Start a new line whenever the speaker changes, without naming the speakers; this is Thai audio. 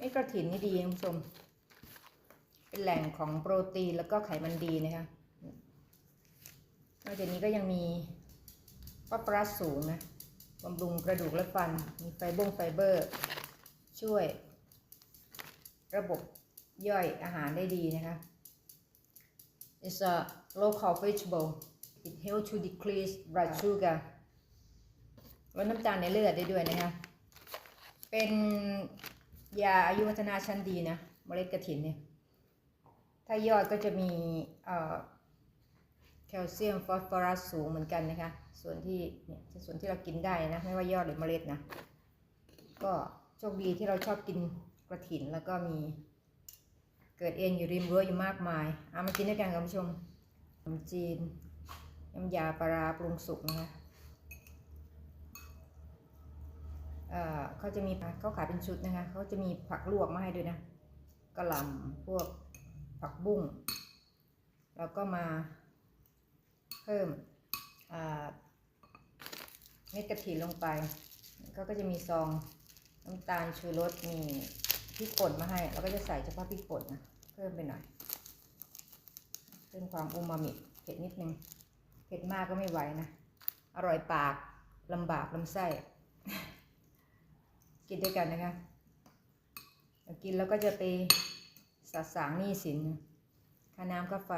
เม็ดกระถินนี่ดีคุณผู้ชม เป็นแหล่งของโปรตีนแล้วก็ไขมันดีนะคะ นอกจากนี้ก็ยังมีฟอสฟอรัสสูงนะบำรุงกระดูกและฟัน มีไฟบงไฟเบอร์ ช่วย ระบบย่อยอาหารได้ดีนะคะ It's a local vegetable it helps to decrease blood sugar ลดน้ำตาลในเลือดได้ด้วยนะคะ เป็น ยาอายุวัฒนาชั้นดีนะเมล็ดกระถินเนี่ย ถ้ายอดก็จะมีแคลเซียมฟอสฟอรัสสูงเหมือนกันนะคะ ส่วนที่เนี่ยส่วนที่เรากินได้นะ ไม่ว่ายอดหรือเมล็ดนะ ก็โชคดีที่เราชอบกินกระถินแล้วก็มี เกิดเองอยู่ริมรั้วอยู่มากมายเอามากินด้วยกันคุณผู้ชมขนมจีนน้ำยาปลาร้าปรุงสุกนะคะ เขาจะมีเขาขายเป็นชุดนะคะเขาจะมีผักลวกมาให้ด้วยนะกระหล่ำพวกผักบุ้งแล้วก็มาเพิ่มเม็ดกระถินลงไปเขาก็จะมีซองน้ำตาลชูรสมีพริกป่นมาให้แล้วก็จะใส่เฉพาะพริกป่นนะเพิ่มไปหน่อยเพิ่มความอูมามิเผ็ดนิดนึงเผ็ดมากก็ไม่ไหวนะ อร่อยปากลำบากลำไส้ กินด้วยกันนะคะกินแล้วก็จะไปสะสางหนี้สินค่าน้ำค่าไฟ